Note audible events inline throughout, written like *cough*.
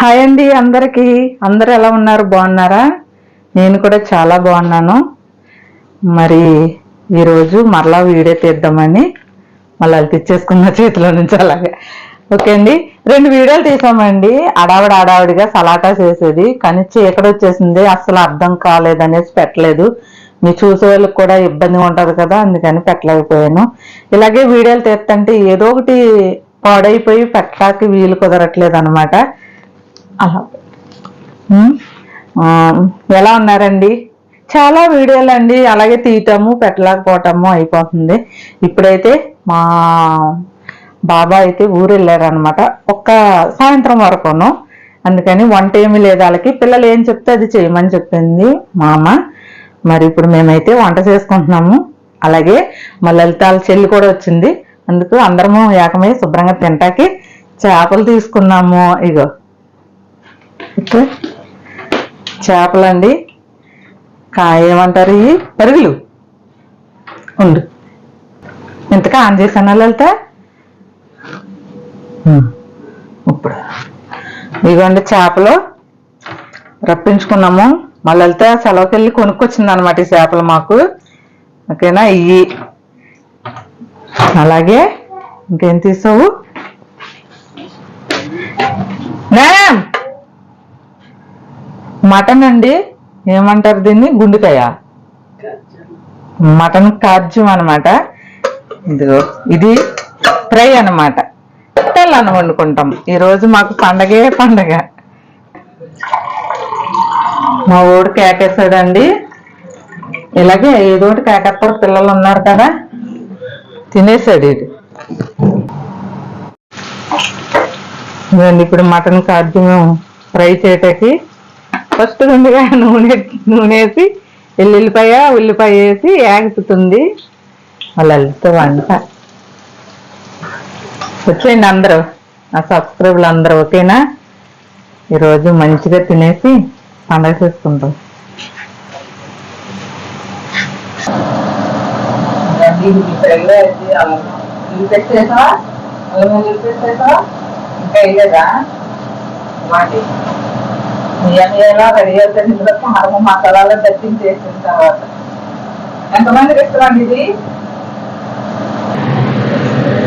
Hi అండి అందరికీ. అందరు ఎలా ఉన్నారు? బాగున్నారా? నేను కూడా చాలా బాగున్నాను. మరి ఈరోజు మరలా వీడియో తీద్దామని మళ్ళీ తెచ్చేసుకున్న చేతిలో నుంచి అలాగే. ఓకే అండి. రెండు వీడియోలు తీసామండి. అడావిడ అడావిడిగా సలాటా చేసేది. కానీ చీకటి వచ్చేసింది. అస్సలు అర్థం కాలేదనేసి పెట్టలేదు. మీ చూసే వాళ్ళకి కూడా ఇబ్బందిగా ఉంటుంది కదా అందుకని పెట్టలేకపోయాను. ఇలాగే వీడియోలు తీస్తుంటే ఏదో ఒకటి పాడైపోయి పెట్టడానికి వీలు కుదరట్లేదు అనమాట అలా. ఎలా ఉన్నారండి? చాలా వీడియోలు అండి. అలాగే తీయటము పెట్టలేకపోవటము అయిపోతుంది. ఇప్పుడైతే మా బాబా అయితే ఊరు వెళ్ళారనమాట ఒక్క సాయంత్రం వరకును. అందుకని వంట ఏమి లేదు వాళ్ళకి. పిల్లలు ఏం చెప్తే అది చేయమని చెప్పింది మా అమ్మ మరి ఇప్పుడు మేమైతే వంట చేసుకుంటున్నాము. అలాగే మా లలితాల చెల్లి కూడా వచ్చింది. అందుకు అందరము ఏకమై శుభ్రంగా తింటాకి చేపలు తీసుకున్నాము. ఇగో. ఇప్పుడు చేపలండి. కాయ ఏమంటారు ఇవి. పరుగులు. ఉండు. ఇంతకా ఆన్ చేశానా లలిత? ఇప్పుడు. ఇదిగోండి చేపలు. రప్పించుకున్నాము. మా లలిత సెలవుకి వెళ్ళి కొనుక్కొచ్చింది అనమాట ఈ చేపలు మాకు. ఓకేనా? ఇవి అలాగే. ఇంకేం తీసావు? మ్యామ్ మటన్ అండి ఏమంటారు దీన్ని? గుండెకాయ. మటన్ కాజ్యం అనమాట ఇదిగో ఇది ఫ్రై అన్నమాట. తెల్లన్నం వండుకుంటాం. ఈరోజు మాకు పండగే పండగ. మా ఊడు కేకేసాడండి ఇలాగే ఏదో ఒకటి కేకేస్తారు పిల్లలు ఉన్నారు కదా. తినేసాడు ఇది. ఇదండి ఇప్పుడు మటన్ కాజ్యం ఫ్రై చేయటానికి ఫస్ట్ ముందుగా నూనె నూనె వేసి ఎల్లుల్లిపాయ ఉల్లిపాయ వేసి ఏగుతుంది. వాళ్ళతో వంట. వచ్చేయండి అందరూ. నా సబ్స్క్రైబర్లు అందరూ ఓకేనా? ఈరోజు మంచిగా తినేసి పండగ చేసుకుంటాం ఇంకా బియ్యంలో రెడీ అవుతుంది ఇందులో కారం మసాలాలు దట్టించి చేసిన తర్వాత. ఎంతమందికి ఇస్తామండి ఇది?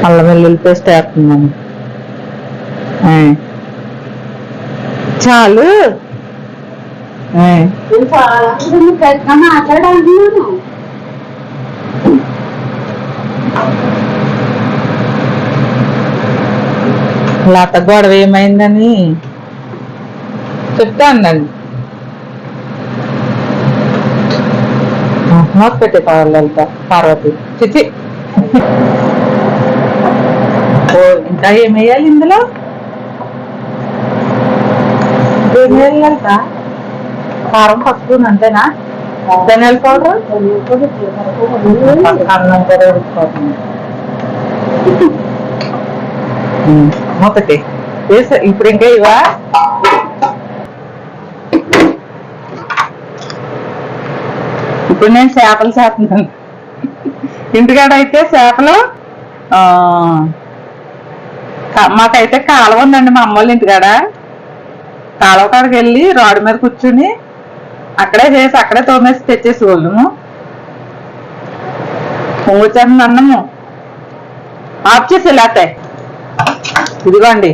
అల్లం వెల్లుల్లి పేస్ట్ వేస్తున్నాను. చాలు. ఆ. మాట్లాడాను లత గొడవ ఏమైందని? చెప్తా ఉందండి మూత పెట్టే పార్వతి. చిచి. ఓ ఇంకా ఏం వేయాలి ఇందులో? ఏం వేయాలి లలిత? కారం పసుపు అంతేనా? ధనియాల పౌడర్? అన్నం కూడా ఉడికిపోతుంది ఇప్పుడు ఇంకా ఇవా ఇప్పుడు నేను చేపలు చేస్తున్నాను. ఇంటికాడ అయితే చేపలు మాకైతే కాలువ ఉందండి మా అమ్మ వాళ్ళ ఇంటికాడ. కాలువ కాడికి వెళ్ళి రాడు మీద కూర్చుని అక్కడే చేసి అక్కడే తోమేసి తెచ్చేసి వాళ్ళము పొంగుచేస్తుంది అన్నము. ఆఫ్ చేసి లేతే. ఇదిగోండి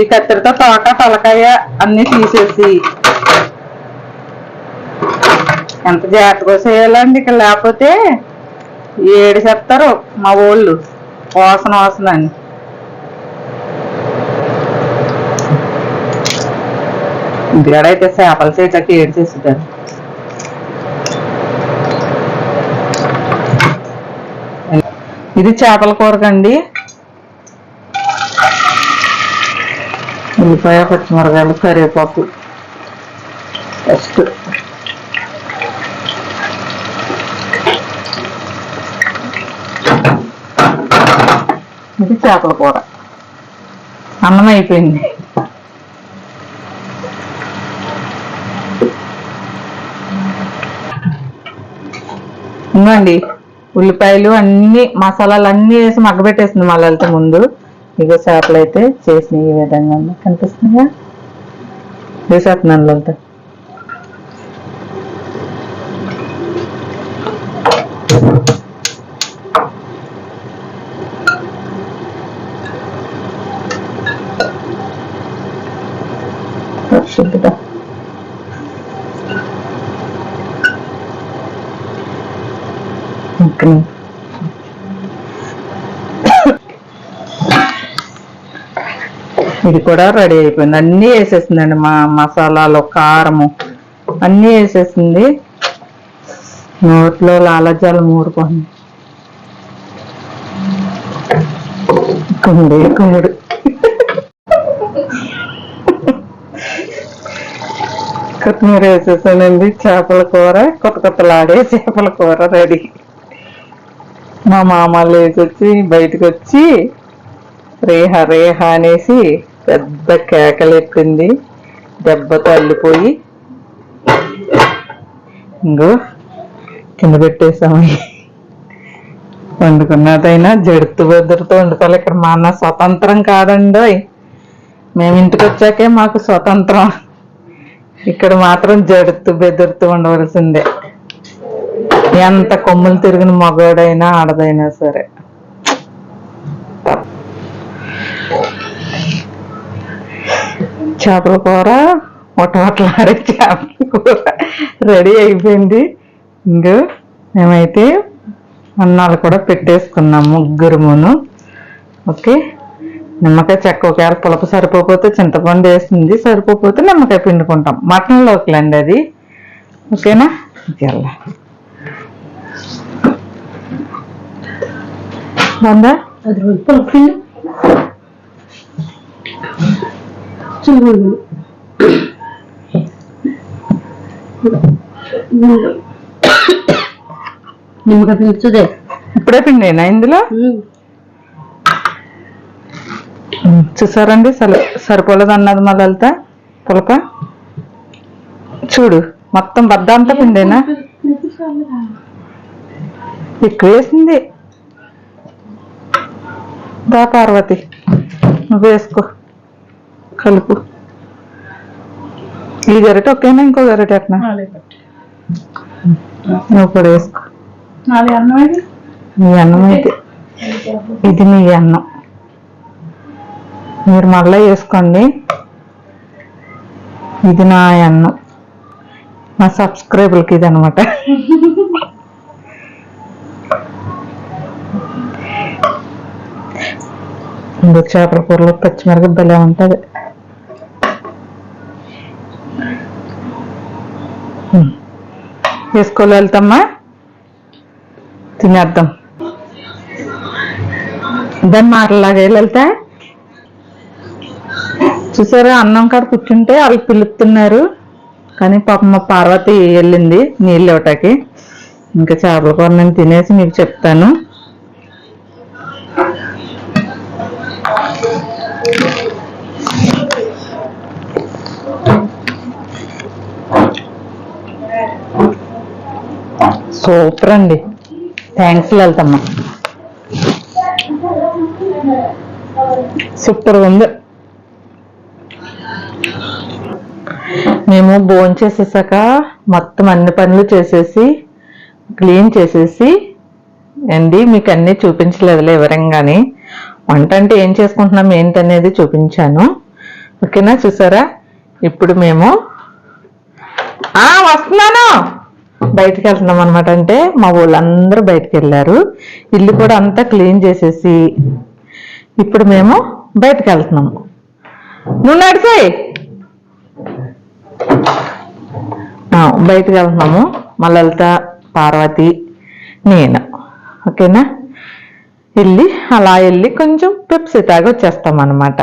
ఈ కత్తెరతో తోట పలకాయ అన్నీ తీసేసి ఎంత జాగ్రత్తగా చేయాలండి ఇక్కడ? లేకపోతే ఏడు చెప్తారు మా ఊళ్ళు వాసన వాసన అని ఇంటికాడైతే చేపల చేతకి ఏడు చేస్తుంటారు? ఇది చేపల కూరకండి. ఉల్లిపాయ పచ్చిమిరకాయలు కరివేపాకు. ఫస్ట్ ఇది చేపల కూర. అన్నం అయిపోయింది ఇంకోండి ఉల్లిపాయలు అన్ని మసాలాలు అన్ని వేసి మగ్గబెట్టేసింది మళ్ళీ ముందు. ఇగో చేపలు అయితే చేసినాయి ఈ విధంగా కనిపిస్తుందిగా? వేసేస్తున్నాను లలిత. ఇంకా ఇది కూడా రెడీ అయిపోయింది. అన్నీ వేసేసిందండి మా మసాలాలు కారము. అన్నీ వేసేసింది. నోట్లో లాలజాలు మూడుకోండి కుమ్ముడే కుమ్ముడు కొత్తిమీర వేసేసానండి. చేపల కూర కొత్త కొత్తలాడే చేపల కూర రెడీ. మా మామ వేసొచ్చి బయటకు వచ్చి రేహ రేహ అనేసి పెద్ద కేకలెత్తింది దెబ్బతో అల్లిపోయి ఇంకో కింద పెట్టేసాము వండుకున్నదైనా జడుతు బెదరుతో వండుకోవాలి. ఇక్కడ మా అన్న స్వతంత్రం కాదండి మేము ఇంటికి వచ్చాకే మాకు స్వతంత్రం. ఇక్కడ మాత్రం జడుతూ బెదురుతూ ఉండవలసిందే ఎంత కొమ్ములు తిరిగిన మగాడైనా ఆడదైనా సరే. చేపల కూర ఒటవట్లాడే చేపల కూర రెడీ అయిపోయింది. ఇంకో మేమైతే అన్నాలు కూడా పెట్టేసుకున్నాం ముగ్గురుమును. ఓకే? నిమ్మకాయ చెక్క ఒకవేళ పులప సరిపోతే చింతపండు వేసింది సరిపోతే నిమ్మకాయ పిండుకుంటాం. మటన్లోకి అండి అది. ఓకేనా? జల్లా వందా అది పులుపులు చూడు నిమ్మకాయ పీల్చుదే ఇప్పుడే పిండేనా ఇందులో? చూసారండి? సరి సరిపోలేదు అన్నది మా లలిత పులక. చూడు మొత్తం బద్ద అంతా పిండేనా? ఎక్కువ వేసింది దా పార్వతి నువ్వు వేసుకో కలుపు. ఈ గరిట ఒకేనా ఇంకో గరిట ఎట్నా నువ్వు కూడా వేసుకో. నీ అన్నం అయితే ఇది. నీ అన్నం. మీరు మళ్ళీ వేసుకోండి. ఇది నా అన్నం. మా సబ్స్క్రైబర్కి ఇది అనమాట *laughs* ఇందుకు చేపల కూరలో పచ్చిమిరక భలే ఉంటుంది. వేసుకోవాలి వెళ్తామ్మా. తినేద్దాం. దాని మాటలాగా వెళ్తా. చూసారా అన్నం కాడ కూర్చుంటే వాళ్ళు పిలుపుతున్నారు. కానీ పాప మా పార్వతి వెళ్ళింది నీళ్ళు ఇవ్వటానికి. ఇంకా చేపల కూర నేను తినేసి మీకు చెప్తాను. సూపర్ అండి. థ్యాంక్స్ లలితమ్మ. సూపర్ ఉంది. మేము భోజనం చేసేసాక మొత్తం అన్ని పనులు చేసేసి క్లీన్ చేసేసి అండి మీకు అన్నీ చూపించలేదులే వివరంగానే. వంట అంటే ఏం చేసుకుంటున్నాం ఏంటనేది చూపించాను. ఓకేనా చూసారా? ఇప్పుడు మేము వస్తున్నాను! బయటకు వెళ్తున్నాం అనమాట అంటే మా వాళ్ళందరూ బయటికి వెళ్ళారు ఇల్లు కూడా అంతా క్లీన్ చేసేసి ఇప్పుడు మేము బయటకు వెళ్తున్నాము నువ్వు నడిచాయి. బయటకు వెళ్తున్నాము మా లలిత పార్వతి నేను. ఓకేనా? వెళ్ళి అలా వెళ్ళి కొంచెం పెప్సీ తాగి వచ్చేస్తాం అనమాట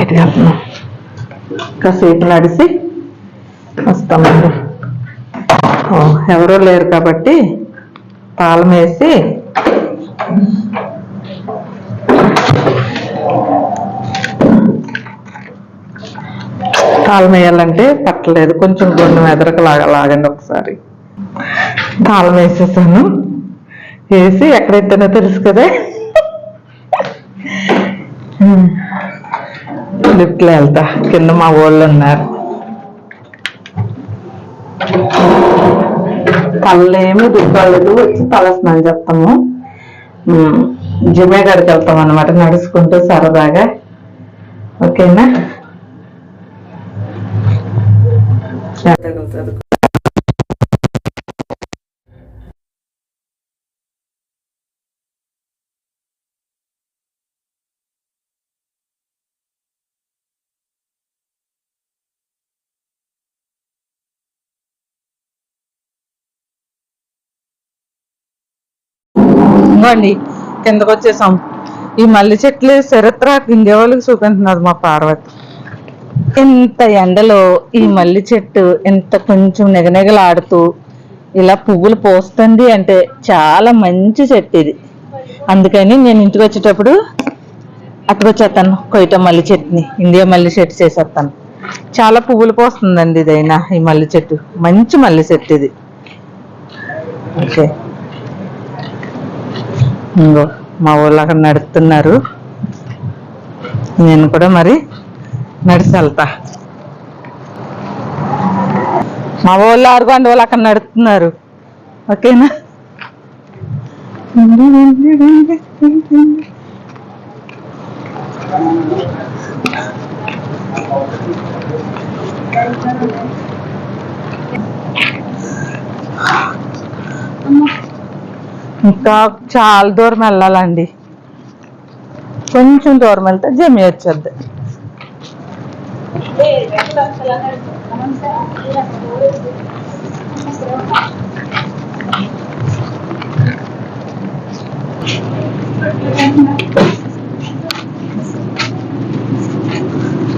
బయటకు వెళ్తున్నాం కాసేపు నడిసి వస్తామండి. ఎవరూ లేరు కాబట్టి పాలం వేసి తాళం వేయాలంటే పట్టలేదు. కొంచెం గుండె మెదరకు లాగా లాగండి ఒకసారి. తాళం వేసేసాను. వేసి ఎక్కడెత్తానో తెలుసు కదా. లిఫ్ట్లో వెళ్తా. కింద మా వాళ్ళు ఉన్నారు. పళ్ళేమి దుబ్బాలేదు. వచ్చి తలస్నానం చెప్తాము జిమే గడికి వెళ్తాం అనమాట నడుచుకుంటూ సరదాగా. ఓకేనా? ఇంకోండి కిందకు వచ్చేసాం. ఈ మల్లె చెట్లు చరిత్ర ఇండియా వాళ్ళకి చూపింటున్నది మా పార్వతి. ఇంత ఎండలో ఈ మల్లె చెట్టు ఇంత కొంచెం నిగనిగలాడుతూ ఇలా పువ్వులు పోస్తుంది అంటే చాలా మంచి చెట్టు ఇది. అందుకని నేను ఇంటికి వచ్చేటప్పుడు అట్టుకొచ్చేస్తాను కొయ్యటం మల్లె చెట్టుని ఇండియా మల్లె చెట్టు చేసేస్తాను. చాలా పువ్వులు పోస్తుందండి ఇదైనా ఈ మల్లె చెట్టు. మంచి మల్లె చెట్టు ఇది. ఓకే. ఇంకో మా ఊళ్ళో అక్కడ నడుస్తున్నారు నేను కూడా మరి నడిచి వెళ్తా. మా ఊళ్ళో ఆరు వాళ్ళు అక్కడ నడుస్తున్నారు ఓకేనా? ఇంకా చాలా దూరం వెళ్ళాలండి. కొంచెం దూరం వెళ్తే జమి వచ్చేద్ది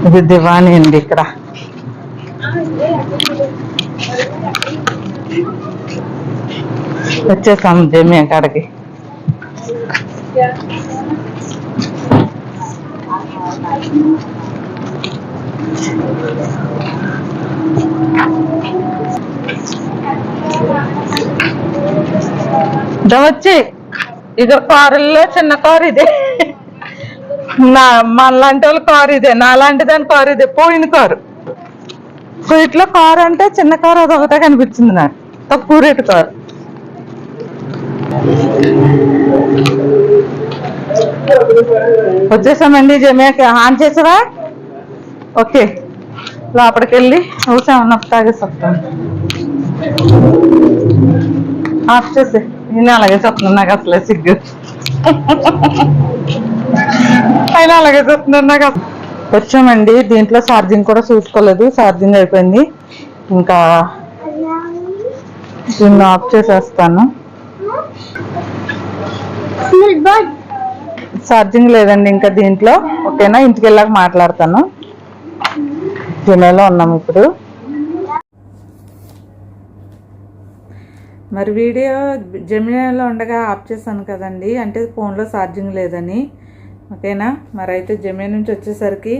ఇది దివాణి అండి ఇక్కడ. వచ్చేసాము జమ్మి అక్కడికి వచ్చి. ఇది కారుల్లో చిన్న కారు ఇదే. నా మనలాంటి వాళ్ళ కారు ఇదే నాలాంటి దాని కారు ఇదే పోయిన కారు. సో ఇట్లా కారు అంటే చిన్న కారు అదొకటే కనిపించింది నాకు. తక్కువ రేటు కారు. వచ్చేసామండి జమేకి ఆన్ చేసావా? ఓకే. లోపలికి వెళ్ళి ఊసామన్న తాగేసి. వస్తాను ఆఫ్ చేసి. నేను అలాగే చెప్తున్నాను నాకు అసలే సిగ్గు. అయినా అలాగే చెప్తున్నాను నాకు అసలు- వచ్చామండి. దీంట్లో ఛార్జింగ్ కూడా చూసుకోలేదు. ఛార్జింగ్ అయిపోయింది. ఇంకా దీన్ని ఆఫ్ చేసేస్తాను. ఛార్జింగ్ లేదండి ఇంకా దీంట్లో. ఓకేనా? ఇంటికి వెళ్ళాక మాట్లాడతాను. జిల్లాలో ఉన్నాం ఇప్పుడు. మరి వీడియో జమినాలో ఉండగా ఆఫ్ చేశాను కదండి. అంటే ఫోన్లో ఛార్జింగ్ లేదని. ఓకేనా? మరి అయితే జమినా నుంచి వచ్చేసరికి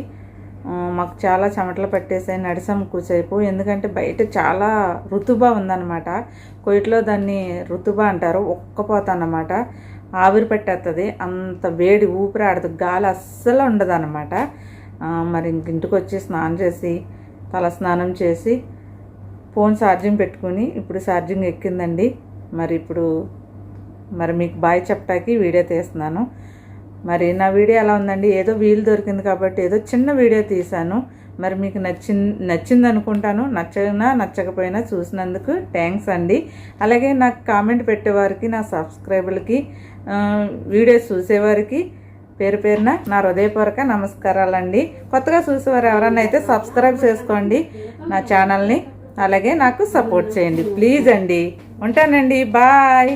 మాకు చాలా చెమటలు పట్టేసాయి నడిసాం కూసేపు ఎందుకంటే బయట చాలా రుతుబా ఉందన్నమాట. కొయిట్లో దాన్ని రుతుబా అంటారు ఒక్కపోతానమాట ఆవిరి పట్టేస్తుంది అంత వేడి ఊపిరి ఆడదు గాలి అస్సలు ఉండదు అనమాట మరి ఇంటికి వచ్చి స్నానం చేసి తల స్నానం చేసి ఫోన్ ఛార్జింగ్ పెట్టుకుని ఇప్పుడు ఛార్జింగ్ ఎక్కిందండి. మరి ఇప్పుడు మరి మీకు బాయ్ చెప్పటానికి వీడియో తీస్తున్నాను. మరి నా వీడియో ఎలా ఉందండి? ఏదో వీలు దొరికింది కాబట్టి ఏదో చిన్న వీడియో తీశాను. మరి మీకు నచ్చి నచ్చింది అనుకుంటాను నచ్చినా నచ్చకపోయినా చూసినందుకు థ్యాంక్స్ అండి. అలాగే నాకు కామెంట్ పెట్టేవారికి నా సబ్స్క్రైబర్లకి వీడియోస్ చూసేవారికి పేరు పేరున నా హృదయపూర్వక నమస్కారాలండి. కొత్తగా చూసేవారు ఎవరన్నా అయితే సబ్స్క్రైబ్ చేసుకోండి నా ఛానల్ని. అలాగే నాకు సపోర్ట్ చేయండి. ప్లీజ్ అండి. ఉంటానండి. బాయ్.